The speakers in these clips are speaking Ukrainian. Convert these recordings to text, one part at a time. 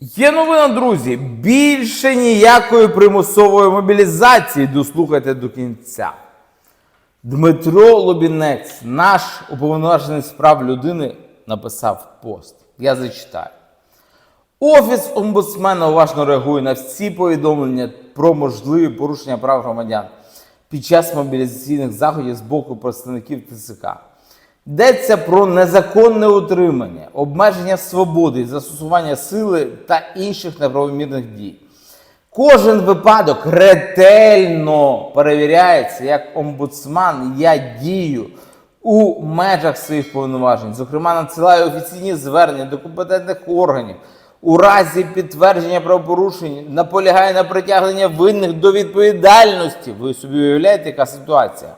Є новина, друзі. Більше ніякої примусової мобілізації. Дослухайте до кінця. Дмитро Лобінець, наш уповноважений з прав людини, написав пост. Я зачитаю. Офіс омбудсмена уважно реагує на всі повідомлення про можливі порушення прав громадян під час мобілізаційних заходів з боку представників ТЦК. Йдеться про незаконне утримання, обмеження свободи, застосування сили та інших неправомірних дій. Кожен випадок ретельно перевіряється, як омбудсман я дію у межах своїх повноважень. Зокрема, надсилаю офіційні звернення до компетентних органів. У разі підтвердження правопорушень наполягає на притягнення винних до відповідальності. Ви собі уявляєте, яка ситуація?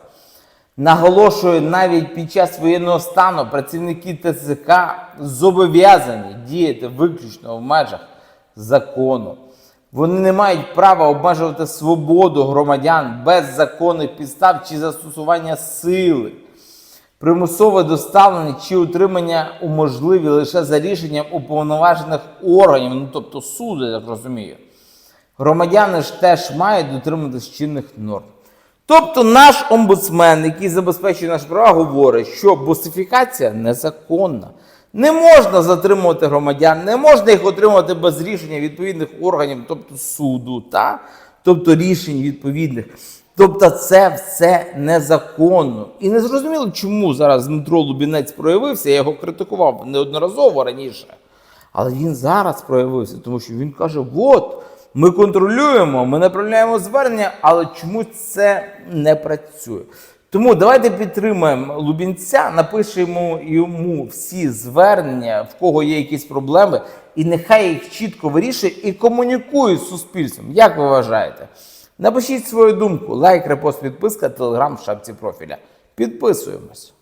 Наголошую, навіть під час воєнного стану працівники ТЦК зобов'язані діяти виключно в межах закону. Вони не мають права обмежувати свободу громадян без законних підстав чи застосування сили. Примусове доставлення чи утримання уможливі лише за рішенням уповноважених органів, ну тобто суду, я так розумію. Громадяни ж теж мають дотримуватись чинних норм. Тобто наш омбудсмен, який забезпечує наші права, говорить, що босифікація незаконна. Не можна затримувати громадян, не можна їх отримувати без рішення відповідних органів, тобто суду, та? тобто рішень відповідних. Тобто це все незаконно. І не зрозуміло, чому зараз Дмитро Лубінець проявився. Я його критикував неодноразово раніше. Але він зараз проявився, тому що він каже: от, ми контролюємо, ми направляємо звернення, але чому це не працює? Тому давайте підтримаємо Лубінця, напишемо йому всі звернення, в кого є якісь проблеми, і нехай їх чітко вирішує і комунікує з суспільством. Як ви вважаєте? Напишіть свою думку, лайк, репост, підписка, телеграм в шапці профіля. Підписуємось.